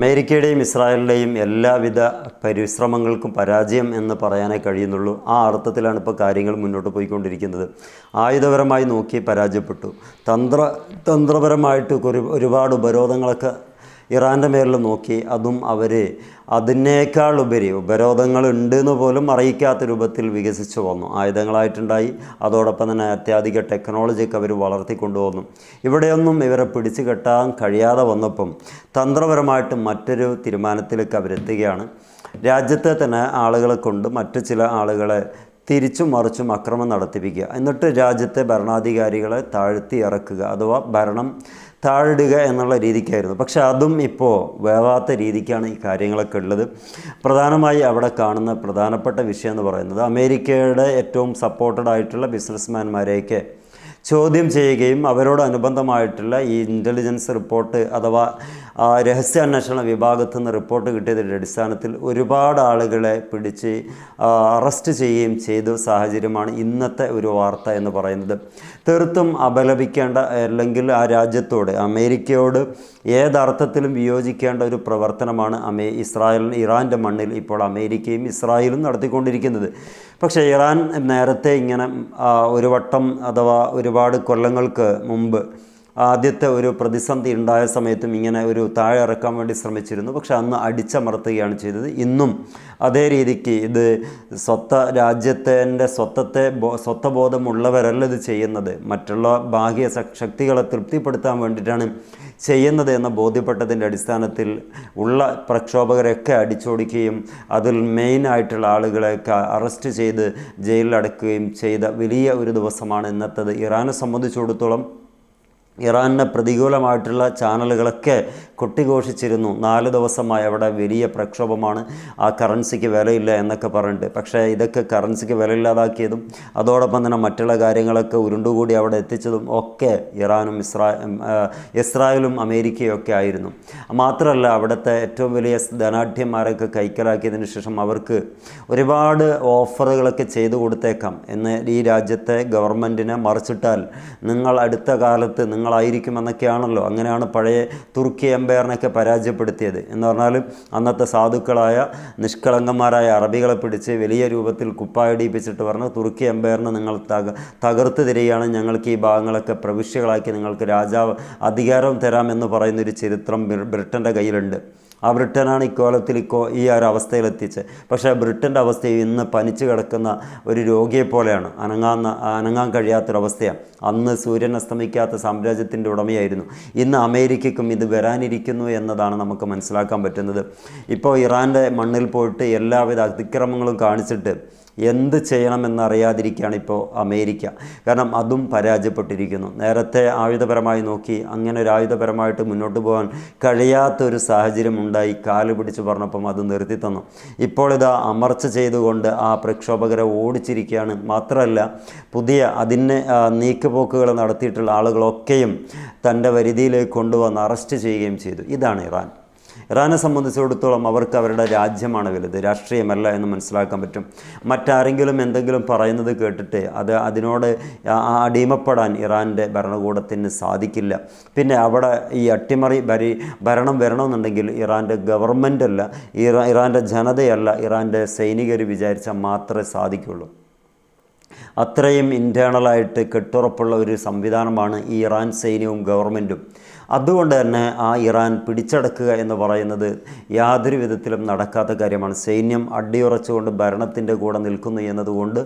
അമേരിക്കയുടെയും ഇസ്രായേലിന്റെയും എല്ലാവിധ പരിശ്രമങ്ങൾക്കും പരാജയം എന്ന് പറയാനേ കഴിയുന്നുള്ളൂ. ആ അർത്ഥത്തിലാണ് ഇപ്പോൾ കാര്യങ്ങൾ മുന്നോട്ട് പോയിക്കൊണ്ടിരിക്കുന്നത്. ആയുധപരമായി നോക്കി പരാജയപ്പെട്ടു. തന്ത്ര തന്ത്രപരമായിട്ട് ഒരുപാട് ഉപരോധങ്ങളൊക്കെ ഇറാന്റെ മേലിൽ നോക്കി അതും അവർ അതിനേക്കാൾ ഉപരി ഉപരോധങ്ങൾ ഉണ്ട് എന്ന് പോലും അറിയിക്കാത്ത രൂപത്തിൽ വികസിച്ചു വന്നു. ആയുധങ്ങളായിട്ടുണ്ടായി. അതോടൊപ്പം തന്നെ അത്യാധിക ടെക്നോളജിയൊക്കെ അവർ വളർത്തിക്കൊണ്ടുവന്നു. ഇവിടെയൊന്നും ഇവരെ പിടിച്ചു കെട്ടാൻ കഴിയാതെ വന്നപ്പം തന്ത്രപരമായിട്ട് മറ്റൊരു തീരുമാനത്തിലേക്ക് അവരെത്തുകയാണ്. രാജ്യത്തെ തന്നെ ആളുകളെ കൊണ്ട് മറ്റു ചില ആളുകളെ തിരിച്ചും മറിച്ചും അക്രമം നടത്തിപ്പിക്കുക. എന്നിട്ട് രാജ്യത്തെ ഭരണാധികാരികളെ താഴ്ത്തി ഇറക്കുക. അഥവാ ഭരണം താഴിടുക എന്നുള്ള രീതിക്കായിരുന്നു. പക്ഷേ അതും ഇപ്പോൾ വേവാത്ത രീതിക്കാണ് ഈ കാര്യങ്ങളൊക്കെ ഉള്ളത്. പ്രധാനമായി അവിടെ കാണുന്ന പ്രധാനപ്പെട്ട വിഷയം എന്ന് പറയുന്നത് അമേരിക്കയുടെ ഏറ്റവും സപ്പോർട്ടഡ് ആയിട്ടുള്ള ബിസിനസ്മാൻമാരെയൊക്കെ ചോദ്യം ചെയ്യുകയും അവരോട് അനുബന്ധമായിട്ടുള്ള ഈ ഇന്റലിജൻസ് റിപ്പോർട്ട് അഥവാ രഹസ്യാന്വേഷണ വിഭാഗത്തു നിന്ന് റിപ്പോർട്ട് കിട്ടിയതിന്റെ അടിസ്ഥാനത്തിൽ ഒരുപാട് ആളുകളെ പിടിച്ച് അറസ്റ്റ് ചെയ്യുകയും ചെയ്ത സാഹചര്യമാണ് ഇന്നത്തെ ഒരു വാർത്ത എന്ന് പറയുന്നത്. തീർത്തും അപലപിക്കേണ്ട അല്ലെങ്കിൽ ആ രാജ്യത്തോട് അമേരിക്കയോട് ഏതർത്ഥത്തിലും വിയോജിക്കേണ്ട ഒരു പ്രവർത്തനമാണ് അമേ ഇസ്രായേൽ ഇറാന്റെ മണ്ണിൽ ഇപ്പോൾ അമേരിക്കയും ഇസ്രായേലും നടത്തിക്കൊണ്ടിരിക്കുന്നത്. പക്ഷേ ഇറാൻ നേരത്തെ ഇങ്ങനെ ഒരു വട്ടം അഥവാ ഒരുപാട് കൊല്ലങ്ങൾക്ക് മുമ്പ് ആദ്യത്തെ ഒരു പ്രതിസന്ധി ഉണ്ടായ സമയത്തും ഇങ്ങനെ ഒരു താഴെ ഇറക്കാൻ വേണ്ടി ശ്രമിച്ചിരുന്നു. പക്ഷെ അന്ന് അടിച്ചമർത്തുകയാണ് ചെയ്തത്. ഇന്നും അതേ രീതിക്ക് ഇത് സ്വത്ത രാജ്യത്തിന്റെ സ്വത്തത്തെ ബോ സ്വത്വബോധമുള്ളവരല്ല ഇത് ചെയ്യുന്നത്. മറ്റുള്ള ബാഹ്യ ശക്തികളെ തൃപ്തിപ്പെടുത്താൻ വേണ്ടിയിട്ടാണ് ചെയ്യുന്നത് എന്ന ബോധ്യപ്പെട്ടതിന്റെ അടിസ്ഥാനത്തിൽ ഉള്ള പ്രക്ഷോഭകരെയൊക്കെ അടിച്ചോടിക്കുകയും അതിൽ മെയിൻ ആയിട്ടുള്ള ആളുകളെയൊക്കെ അറസ്റ്റ് ചെയ്ത് ജയിലിലടക്കുകയും ചെയ്ത വലിയ ഒരു ദിവസമാണ് ഇന്നത്തത്. ഇറാനെ സംബന്ധിച്ചിടത്തോളം ഇറാനിന് പ്രതികൂലമായിട്ടുള്ള ചാനലുകളൊക്കെ കൊട്ടിഘോഷിച്ചിരുന്നു. നാല് ദിവസമായി അവിടെ വലിയ പ്രക്ഷോഭമാണ്. ആ കറൻസിക്ക് വിലയില്ല എന്നൊക്കെ പറഞ്ഞിട്ട്. പക്ഷേ ഇതൊക്കെ കറൻസിക്ക് വിലയില്ലാതാക്കിയതും അതോടൊപ്പം തന്നെ മറ്റുള്ള കാര്യങ്ങളൊക്കെ ഉരുണ്ടുകൂടി അവിടെ എത്തിച്ചതും ഒക്കെ ഇറാനും ഇസ്രാ ഇസ്രായേലും അമേരിക്കയും ഒക്കെ ആയിരുന്നു. മാത്രമല്ല അവിടുത്തെ ഏറ്റവും വലിയ ധനാഢ്യന്മാരൊക്കെ കൈക്കലാക്കിയതിന് ശേഷം അവർക്ക് ഒരുപാട് ഓഫറുകളൊക്കെ ചെയ്തു കൊടുത്തേക്കാം. എന്ന് ഈ രാജ്യത്തെ ഗവൺമെന്റിനെ മറിച്ചിട്ടാൽ നിങ്ങൾ അടുത്ത കാലത്ത് നിങ്ങളായിരിക്കുമെന്നൊക്കെയാണല്ലോ. അങ്ങനെയാണ് പഴയ തുർക്കി എംപയറിനൊക്കെ പരാജയപ്പെടുത്തിയത്. എന്ന് പറഞ്ഞാൽ അന്നത്തെ സാധുക്കളായ നിഷ്കളങ്കന്മാരായ അറബികളെ പിടിച്ച് വലിയ രൂപത്തിൽ കുപ്പായടിപ്പിച്ചിട്ട് പറഞ്ഞു തുർക്കി എംപയറിന് നിങ്ങൾ തക തകർത്ത് തരികയാണ്. ഞങ്ങൾക്ക് ഈ ഭാഗങ്ങളൊക്കെ പ്രവിശ്യകളാക്കി നിങ്ങൾക്ക് രാജാവ് അധികാരം തരാമെന്ന് പറയുന്നൊരു ചരിത്രം ബ്രി- ബ്രിട്ടന്റെ കയ്യിലുണ്ട്. ആ ബ്രിട്ടനാണ് ഇക്കോലത്തിൽ ഇക്കോ ഈ ഒരു അവസ്ഥയിലെത്തിച്ചത്. പക്ഷേ ബ്രിട്ടന്റെ അവസ്ഥ ഇന്ന് പനിച്ചു കിടക്കുന്ന ഒരു രോഗിയെ പോലെയാണ്. അനങ്ങാൻ അനങ്ങാൻ കഴിയാത്തൊരവസ്ഥയാണ്. അന്ന് സൂര്യൻ അസ്തമിക്കാത്ത സാമ്രാജ്യത്തിന്റെ ഉടമയായിരുന്നു. ഇന്ന് അമേരിക്കയ്ക്കും ഇത് വരാനിരിക്കുന്നു എന്നതാണ് നമുക്ക് മനസ്സിലാക്കാൻ പറ്റുന്നത്. ഇപ്പോൾ ഇറാന്റെ മണ്ണിൽ പോയിട്ട് എല്ലാവിധ അതിക്രമങ്ങളും കാണിച്ചിട്ട് എന്ത് ചെയ്യണമെന്നറിയാതിരിക്കുകയാണ് ഇപ്പോൾ അമേരിക്ക. കാരണം അതും പരാജയപ്പെട്ടിരിക്കുന്നു. നേരത്തെ ആയുധപരമായി നോക്കി അങ്ങനെ ഒരു ആയുധപരമായിട്ട് മുന്നോട്ട് പോകാൻ കഴിയാത്തൊരു സാഹചര്യം ഉണ്ടായി. കാൽ പിടിച്ച് പറഞ്ഞപ്പം അത് നിർത്തി തന്നു. ഇപ്പോൾ ഇതാ അമർച്ച ചെയ്തുകൊണ്ട് ആ പ്രക്ഷോഭകരെ ഓടിച്ചിരിക്കുകയാണ്. മാത്രമല്ല പുതിയ അതിന് നീക്കുപോക്കുകൾ നടത്തിയിട്ടുള്ള ആളുകളൊക്കെയും തന്റെ വരുതിയിലേക്ക് കൊണ്ടുവന്ന് അറസ്റ്റ് ചെയ്യുകയും ചെയ്തു. ഇതാണ് ഇറാൻ. ഇറാനെ സംബന്ധിച്ചിടത്തോളം അവർക്ക് അവരുടെ രാജ്യമാണ് വലുത്. രാഷ്ട്രീയമല്ല എന്ന് മനസ്സിലാക്കാൻ പറ്റും. മറ്റാരെങ്കിലും എന്തെങ്കിലും പറയുന്നത് കേട്ടിട്ട് അത് അതിനോട് അടിമപ്പെടാൻ ഇറാന്റെ ഭരണകൂടത്തിന് സാധിക്കില്ല. പിന്നെ അവിടെ ഈ അട്ടിമറി ഭരി ഭരണം വരണമെന്നുണ്ടെങ്കിൽ ഇറാന്റെ ഗവൺമെന്റ് അല്ല ഇറാ ഇറാന്റെ ജനതയല്ല ഇറാന്റെ സൈനികർ വിചാരിച്ചാൽ മാത്രമേ സാധിക്കുള്ളൂ. അത്രയും ഇന്റേണലായിട്ട് കെട്ടുറപ്പുള്ള ഒരു സംവിധാനമാണ് ഈ ഇറാൻ സൈന്യവും ഗവൺമെന്റും അതുകൊണ്ട് തന്നെ ആ ഇറാൻ പിടിച്ചടക്കുക എന്ന് പറയുന്നത് യാതൊരു വിധത്തിലും നടക്കാത്ത കാര്യമാണ്. സൈന്യം അടിയുറച്ചുകൊണ്ട് ഭരണത്തിന്റെ കൂടെ നിൽക്കുന്നു എന്നതുകൊണ്ട്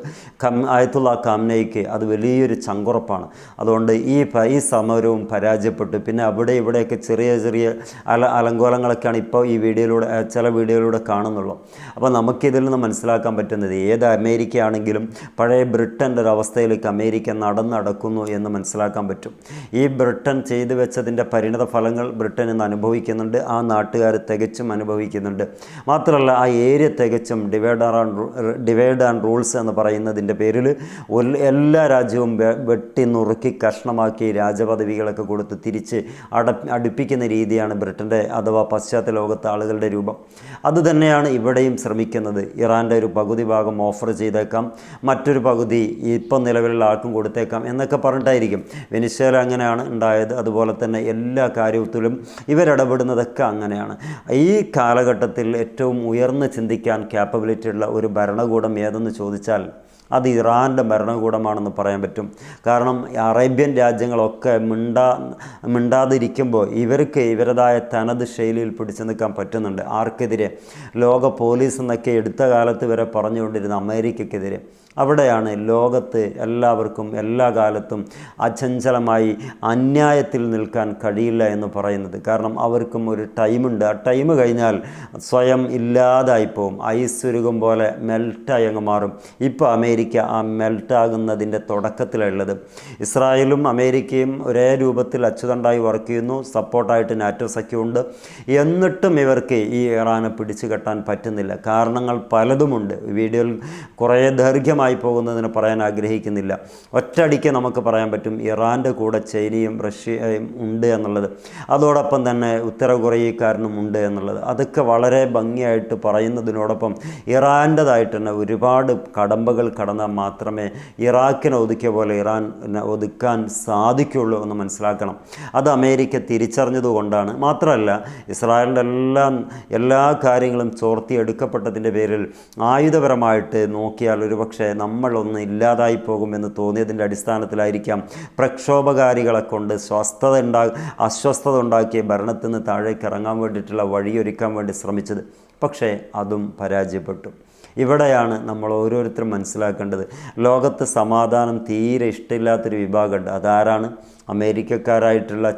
കം ആയത്തുള്ള കാംനയ്ക്ക് അത് വലിയൊരു ചങ്കുറപ്പാണ്. അതുകൊണ്ട് ഈ ഈ സമരവും പരാജയപ്പെട്ടു. പിന്നെ അവിടെ ഇവിടെയൊക്കെ ചെറിയ ചെറിയ അല അലങ്കോലങ്ങളൊക്കെയാണ് ഇപ്പോൾ ഈ വീഡിയോയിലൂടെ ചില വീഡിയോയിലൂടെ കാണുന്നുള്ളൂ. അപ്പോൾ നമുക്കിതിൽ നിന്ന് മനസ്സിലാക്കാൻ പറ്റുന്നത് ഏത് അമേരിക്ക ആണെങ്കിലും പഴയ ബ്രിട്ടന്റെ ഒരു അവസ്ഥയിലേക്ക് അമേരിക്ക നടന്നടക്കുന്നു എന്ന് മനസ്സിലാക്കാൻ പറ്റും. ഈ ബ്രിട്ടൻ ചെയ്തു വെച്ചതിന്റെ പരിണത ഫലങ്ങൾ ബ്രിട്ടൻ ഇന്ന് അനുഭവിക്കുന്നുണ്ട്. ആ നാട്ടുകാർ തികച്ചും അനുഭവിക്കുന്നുണ്ട്. മാത്രമല്ല ആ ഏരിയ തികച്ചും divide and divide and rules എന്ന് പറയുന്നതിന്റെ പേരിൽ എല്ലാ രാജ്യവും വെട്ടി നുറുക്കി കഷ്ണമാക്കി രാജപദവികളൊക്കെ കൊടുത്ത് തിരിച്ച് അട അടുപ്പിക്കുന്ന രീതിയാണ് ബ്രിട്ടന്റെ അഥവാ പാശ്ചാത്യ ലോകത്തെ ആളുകളുടെ രൂപം. അതുതന്നെയാണ് ഇവിടെയും ശ്രമിക്കുന്നത്. ഇറാന്റെ ഒരു പകുതി ഭാഗം ഓഫർ ചെയ്തേക്കാം. മറ്റൊരു പകുതി ഇപ്പം നിലവിലുള്ള ആൾക്കും കൊടുത്തേക്കാം എന്നൊക്കെ പറഞ്ഞിട്ടായിരിക്കും. വെനിസ്വേല അങ്ങനെയാണ് ഉണ്ടായത്. അതുപോലെ തന്നെ എല്ലാ എല്ലാ കാര്യത്തിലും ഇവരിടപെടുന്നതൊക്കെ അങ്ങനെയാണ്. ഈ കാലഘട്ടത്തിൽ ഏറ്റവും ഉയർന്ന് ചിന്തിക്കാൻ ക്യാപ്പബിലിറ്റി ഉള്ള ഒരു ഭരണകൂടം ഏതെന്ന് ചോദിച്ചാൽ അത് ഇറാന്റെ ഭരണകൂടമാണെന്ന് പറയാൻ പറ്റും. കാരണം അറേബ്യൻ രാജ്യങ്ങളൊക്കെ മിണ്ടാ മിണ്ടാതിരിക്കുമ്പോൾ ഇവർക്ക് ഇവരുടേതായ തനത് ശൈലിയിൽ പിടിച്ചു നിൽക്കാൻ പറ്റുന്നുണ്ട്. ആർക്കെതിരെ? ലോക പോലീസ് എന്നൊക്കെ എടുത്ത കാലത്ത് വരെ പറഞ്ഞുകൊണ്ടിരുന്ന അമേരിക്കക്കെതിരെ. അവിടെയാണ് ലോകത്ത് എല്ലാവർക്കും എല്ലാ കാലത്തും അചഞ്ചലമായി അന്യായത്തിൽ നിൽക്കാൻ കഴിയില്ല എന്ന് പറയുന്നത്. കാരണം അവർക്കും ഒരു ടൈമുണ്ട്. ആ ടൈം കഴിഞ്ഞാൽ സ്വയം ഇല്ലാതായി പോവും ഐസ് ഉരുകും പോലെ മെൽറ്റായി അങ്ങ് മാറും. ഇപ്പോൾ അമേരിക്ക ആ മെൽറ്റാകുന്നതിന്റെ തുടക്കത്തിലുള്ളത് ഇസ്രായേലും അമേരിക്കയും ഒരേ രൂപത്തിൽ അച്ചുതണ്ടായി വർക്ക് ചെയ്യുന്നു. സപ്പോർട്ടായിട്ട് നാറ്റോ സഖ്യമുണ്ട് എന്നിട്ടും ഇവർക്ക് ഈ ഇറാനെ പിടിച്ചു കെട്ടാൻ പറ്റുന്നില്ല. കാരണങ്ങൾ പലതുമുണ്ട്. വീഡിയോയിൽ കുറേ ദൈർഘ്യമായി പോകുന്നതിന് പറയാൻ ആഗ്രഹിക്കുന്നില്ല. ഒറ്റയടിക്ക് നമുക്ക് പറയാൻ പറ്റും ഇറാന്റെ കൂടെ ചൈനയും റഷ്യയും ഉണ്ട് എന്നുള്ളത്. അതോടൊപ്പം തന്നെ ഉത്തര കൊറിയക്കാരനും ഉണ്ട് എന്നുള്ളത്. അതൊക്കെ വളരെ ഭംഗിയായിട്ട് പറയുന്നതിനോടൊപ്പം ഇറാന്റെതായിട്ട് തന്നെ ഒരുപാട് കടമ്പകൾ കടന്നാൽ മാത്രമേ ഇറാഖിനെ ഒതുക്കിയ പോലെ ഇറാൻ ഒതുക്കാൻ സാധിക്കുള്ളൂ എന്ന് മനസ്സിലാക്കണം. അത് അമേരിക്ക തിരിച്ചറിഞ്ഞതുകൊണ്ടാണ് മാത്രമല്ല ഇസ്രായേലിന്റെ എല്ലാ എല്ലാ കാര്യങ്ങളും ചോർത്തിയെടുക്കപ്പെട്ടതിന്റെ പേരിൽ ആയുധപരമായിട്ട് നോക്കിയാൽ ഒരുപക്ഷെ നമ്മളൊന്ന് ഇല്ലാതായി പോകുമെന്ന് തോന്നിയതിന്റെ അടിസ്ഥാനത്തിലായിരിക്കാം പ്രക്ഷോഭകാരികളെ കൊണ്ട് സ്വസ്ഥത ഉണ്ടാ അസ്വസ്ഥത ഉണ്ടാക്കിയ ഭരണത്തിൽ നിന്ന് താഴേക്ക് ഇറങ്ങാൻ വേണ്ടിയിട്ടുള്ള വഴിയൊരുക്കാൻ വേണ്ടി ശ്രമിച്ചത്. പക്ഷേ അതും പരാജയപ്പെട്ടു. ഇവിടെയാണ് നമ്മൾ ഓരോരുത്തരും മനസ്സിലാക്കേണ്ടത്. ലോകത്ത് സമാധാനം തീരെ ഇഷ്ടമില്ലാത്തൊരു വിഭാഗമുണ്ട്. അതാരാണ്? അമേരിക്കക്കാരായിട്ടുള്ള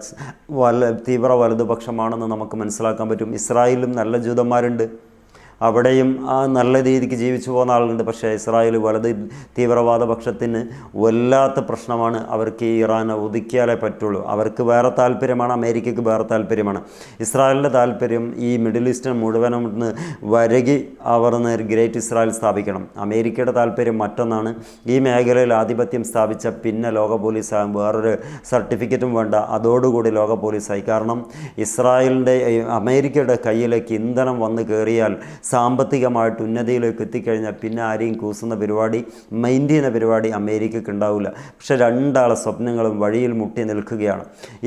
വല തീവ്ര വലതുപക്ഷമാണെന്ന് നമുക്ക് മനസ്സിലാക്കാൻ പറ്റും. ഇസ്രായേലും നല്ല ജൂതന്മാരുണ്ട്. അവിടെയും ആ നല്ല രീതിക്ക് ജീവിച്ചു പോകുന്ന ആളുണ്ട് പക്ഷേ ഇസ്രായേൽ വലത് തീവ്രവാദ പക്ഷത്തിന് വല്ലാത്ത പ്രശ്നമാണ്. അവർക്ക് ഈ ഇറാനെ ഒതുക്കിയാലേ പറ്റുള്ളൂ. അവർക്ക് വേറെ താല്പര്യമാണ്. അമേരിക്കയ്ക്ക് വേറെ താല്പര്യമാണ്. ഇസ്രായേലിന്റെ താല്പര്യം ഈ മിഡിൽ ഈസ്റ്റിന് മുഴുവനും വരകി അവർ ഗ്രേറ്റ് ഇസ്രായേൽ സ്ഥാപിക്കണം. അമേരിക്കയുടെ താല്പര്യം മറ്റൊന്നാണ്. ഈ മേഖലയിൽ ആധിപത്യം സ്ഥാപിച്ച പിന്നെ ലോക പോലീസാകും. വേറൊരു സർട്ടിഫിക്കറ്റും വേണ്ട. അതോടുകൂടി ലോക പോലീസായി. കാരണം ഇസ്രായേലിന്റെ അമേരിക്കയുടെ കയ്യിലേക്ക് ഇന്ധനം വന്ന് കയറിയാൽ സാമ്പത്തികമായിട്ട് ഉന്നതിയിലേക്ക് എത്തിക്കഴിഞ്ഞാൽ പിന്നെ ആരെയും കൂസുന്ന പരിപാടി മൈൻഡ് ചെയ്യുന്ന പരിപാടി അമേരിക്കയ്ക്ക് ഉണ്ടാവില്ല. പക്ഷെ രണ്ടാളെ സ്വപ്നങ്ങളും വഴിയിൽ മുട്ടി നിൽക്കുകയാണ്.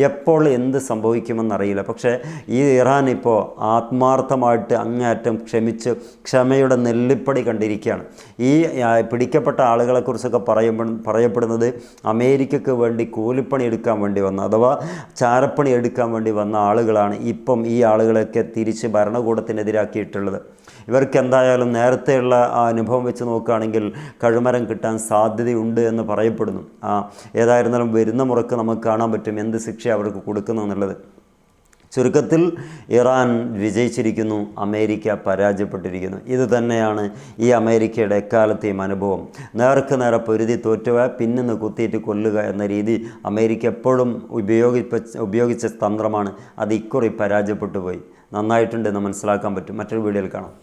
എപ്പോൾ എന്ത് സംഭവിക്കുമെന്നറിയില്ല. പക്ഷേ ഈ ഇറാൻ ഇപ്പോൾ ആത്മാർത്ഥമായിട്ട് അങ്ങേയറ്റം ക്ഷമിച്ച് ക്ഷമയുടെ നെല്ലിപ്പടി കണ്ടിരിക്കുകയാണ്. ഈ പിടിക്കപ്പെട്ട ആളുകളെക്കുറിച്ചൊക്കെ പറയുമ്പോൾ പറയപ്പെടുന്നത് അമേരിക്കയ്ക്ക് വേണ്ടി കൂലിപ്പണി എടുക്കാൻ വേണ്ടി വന്ന അഥവാ ചാരപ്പണി എടുക്കാൻ വേണ്ടി വന്ന ആളുകളാണ് ഇപ്പം ഈ ആളുകളൊക്കെ തിരിച്ച് ഭരണകൂടത്തിനെതിരാക്കിയിട്ടുള്ളത്. ഇവർക്ക് എന്തായാലും നേരത്തെയുള്ള ആ അനുഭവം വെച്ച് നോക്കുകയാണെങ്കിൽ കഴുമരം കിട്ടാൻ സാധ്യതയുണ്ട് എന്ന് പറയപ്പെടുന്നു. ആ ഏതായിരുന്നാലും വരുന്ന മുറക്ക് നമുക്ക് കാണാൻ പറ്റും എന്ത് ശിക്ഷ അവർക്ക് കൊടുക്കുന്നു എന്നുള്ളത്. ചുരുക്കത്തിൽ ഇറാൻ വിജയിച്ചിരിക്കുന്നു അമേരിക്ക പരാജയപ്പെട്ടിരിക്കുന്നു. ഇത് തന്നെയാണ് ഈ അമേരിക്കയുടെ എക്കാലത്തെയും അനുഭവം. നേർക്ക് നേരെ പൊരുതി തോറ്റുക പിന്നിന്ന് കുത്തിയിട്ട് കൊല്ലുക എന്ന രീതി അമേരിക്ക എപ്പോഴും ഉപയോഗിപ്പ ഉപയോഗിച്ച തന്ത്രമാണ്. അത് ഇക്കുറി പരാജയപ്പെട്ടു പോയി. നന്നായിട്ടുണ്ടെന്ന് മനസ്സിലാക്കാൻ പറ്റും. മറ്റൊരു വീഡിയോയിൽ കാണാം.